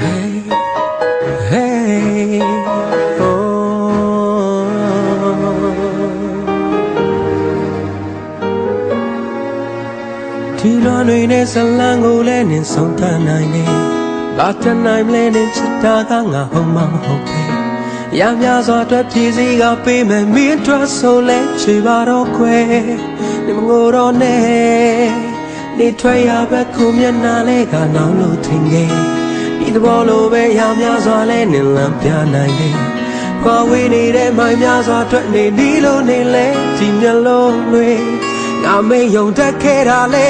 Hey, hey, oh. ဒီလွန်တွေနဲ့ဇလံကိုလည်းနင်ဆုံးသနိုင်လေဘာတနိုင်မလဲနင်ချစ်တာကငါဟုတ်မဟုတ်ပဲ ရများစွာအတွက်ပြည်စည်းကပေးမယ်မင်းအတွက်ဆိုလဲချေပါတော့ခွဲနင်မငိုတော့နဲ့နေထွက်ရဘက်ခုမျက်နှာလေးကနောင်လို့ထင်ခဲ့ဒီသဘောလိုပဲရများစွာလဲနင်လမ်းပြနိုင်လေကွာဝေးနေတဲ့မိုင်များစွာအတွက်နေဒီလိုနေလဲဒီမျက်လုံးတွေငါမေ့ယုံတတ်ခဲ့တာလေ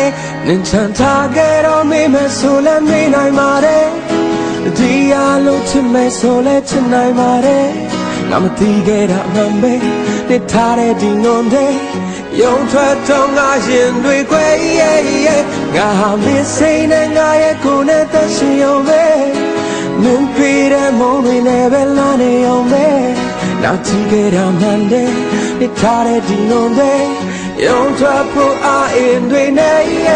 နင်ချန်ထားခဲ့တော့မေ့မယ်ဆိုလဲမေ့နိုင်ပါတယ်ဒီအလုံး ချစ်မယ်ဆိုလဲချစ်နိုင်ပါတယ်ငါမသိခဲ့တာမှန်ပဲနေထားတဲ့ဒီငုံတဲ့ယုံထွက်တော့ငါရင်တွေခွဲရဲ့ရဲ့ငါဟာမင်းစိတ်နဲ့ငါရဲ့ကိုယ်နဲ့သက်ရှင်ရုံပဲမင်းပြတဲ့မုန်းတွေနဲ့ပဲလာနေရုံပဲနောက်ကြည့်ခဲ့တာမှန်တယ်နေထားတဲ့ဒီငုံတဲ့ယုံထွက်ဖို့အားအင်းတွေနဲ့ရဲ့ရဲ့နေ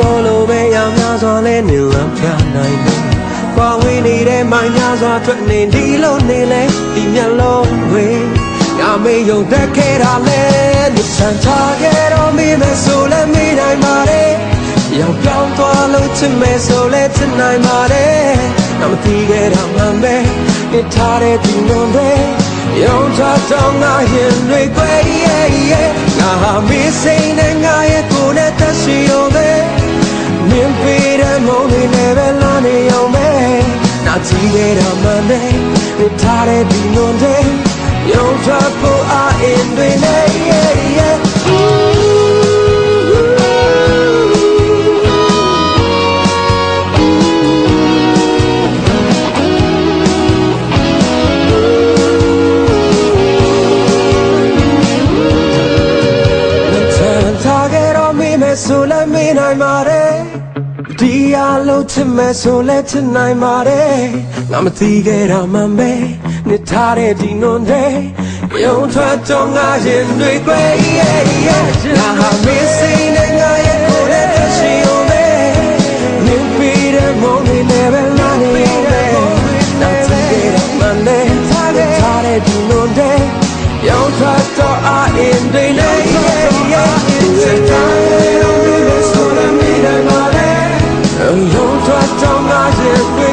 ဒီသဘောလိုပဲရများစွာလဲနေလမ်းပြနိုင်တယ်။ကွာဝေးနေတဲ့မိုင်းများစွာထွက်နေဒီလိုနေလဲဒီမျက်လုံးတွေငါမေးယုံတတ်ခဲ့တာလဲဒီဆန်ချခဲ့တော့မိမယ်ဆိုလဲမိနိုင်ပါတယ်။ရောက်ပြောင်းသွားလို့ချစ်မယ်ဆိုလဲချစ်နိုင်ပါတယ်။ငါမသိခဲ့တာမှန်ပဲနေထားတဲ့ဒီလိုပဲယုံချတော့ငါရင်တွေကွယ်ရဲ့ရဲ့ငါဟာမင်းစိတ် နာကြည့်ခဲ့တာမှန်တယ်မြင်ထားတဲ့ဒီနုံတဲ့ယုံချဖို့အားအင်းတွေနဲ့ရဲ့ရဲ့ချမ်းသာခဲ့တော့မိမယ်ဆိုလည်းမိနိုင်ပါတယ် ဒီအလုံးချစ်မယ်ဆိုလည်းချစ်နိုင်ပါတယ်ငါမသိခဲ့တာမှန်ပဲနေထားတဲ့ဒီနွန်တဲ့ယုံထွက်တော့ငါရင်တွေကွယ်ရဲ့ရဲ့ငါဟာမ as it.